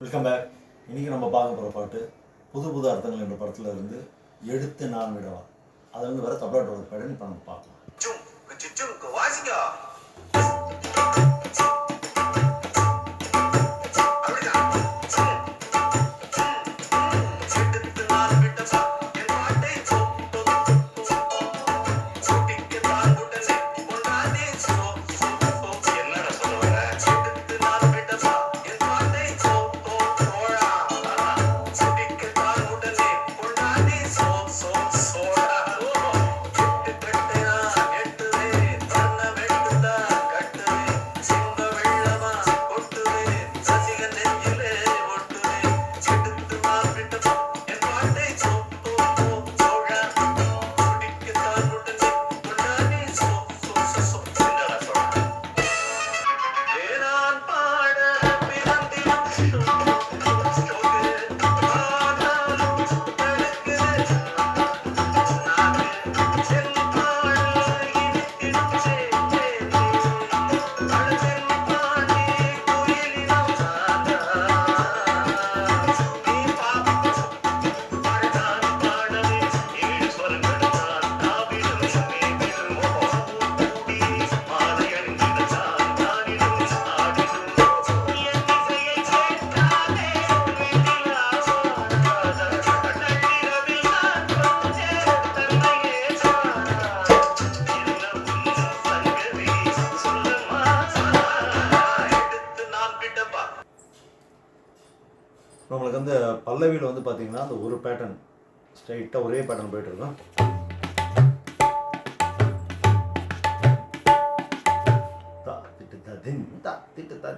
Welcome back இன்றைக்கி நம்ம பார்க்க போகிற பாட்டு புது புது அர்த்தங்கள் என்ற படத்தில் இருந்து எழுத்து நான் விடவா. அதிலிருந்து வர தமிழ்நாட்டோட பாடல் இப்போ நம்ம பார்க்கலாம். எனக்கு வந்து பல்லவியில் வந்து பார்த்தீங்கன்னா அந்த ஒரு பேட்டர்ன் ஸ்ட்ரைட்டாக ஒரே பேட்டர்ன் போயிட்டு இருக்கும். தா திட்டு தா தின் தா திட்டு தா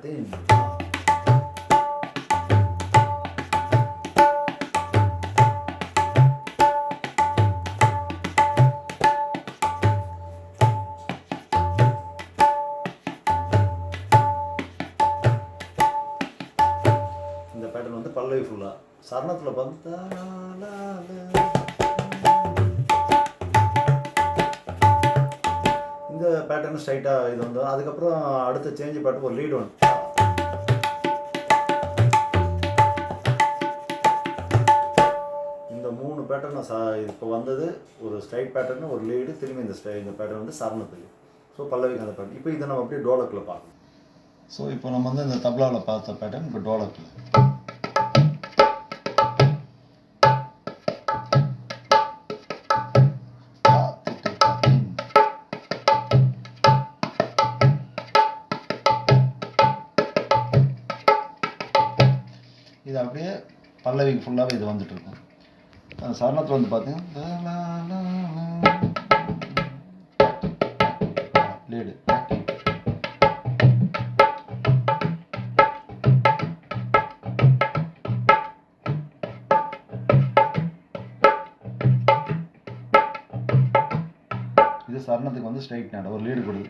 பல்லவி ஃபுல்லாக சரணத்தில் பார்த்தா இந்த பேட்டர்ன் ஸ்ட்ரைட்டாக இது வந்து அதுக்கப்புறம் அடுத்த சேஞ்ச் பாட்டு ஒரு லீட் ஒன் இந்த மூணு பேட்டர்னை சா இப்போ வந்தது ஒரு ஸ்ட்ரைட் பேட்டர்னு ஒரு லீடு திரும்பி இந்த ஸ்டை இந்த பேட்டர்ன் வந்து சரணத்துக்கு ஸோ பல்லவிக்கு அந்த பேட்டர்ன் இப்போ இதை நம்ம அப்படியே டோலக்கில் பார்க்கணும் ஸோ இப்போ நம்ம வந்து இந்த தப்லாவில் பார்த்த பேட்டர்ன் இப்போ டோலக்கில் இது அப்படியே பல்லவி ஃபுல்லாகவே இது வந்துட்டு இருக்கும் அந்த சரணத்தில் வந்து பார்த்தீங்கன்னா லீடு. இது சரணத்துக்கு வந்து ஸ்ட்ரைட் நட. ஒரு லீடு கொடுது.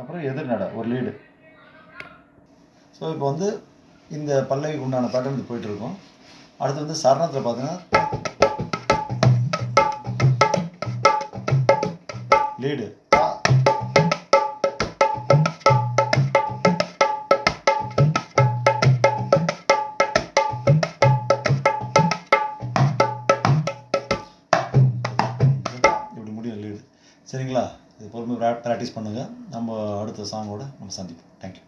அப்புறம் எதிர் நட ஒரு லீடு. ஸோ இப்போ வந்து இந்த பல்லவிக்கு உண்டான பேட்டர்ன் இது போயிட்டு இருக்கும் அடுத்து வந்து சரணத்தில் பார்த்தீங்கன்னா லீடு இப்படி முடியும் லீடு சரிங்களா? இது பொறுமை ப்ராக்டிஸ் பண்ணுங்கள் நம்ம அடுத்த சாங்கோட நம்ம சந்திப்போம். தேங்க்யூ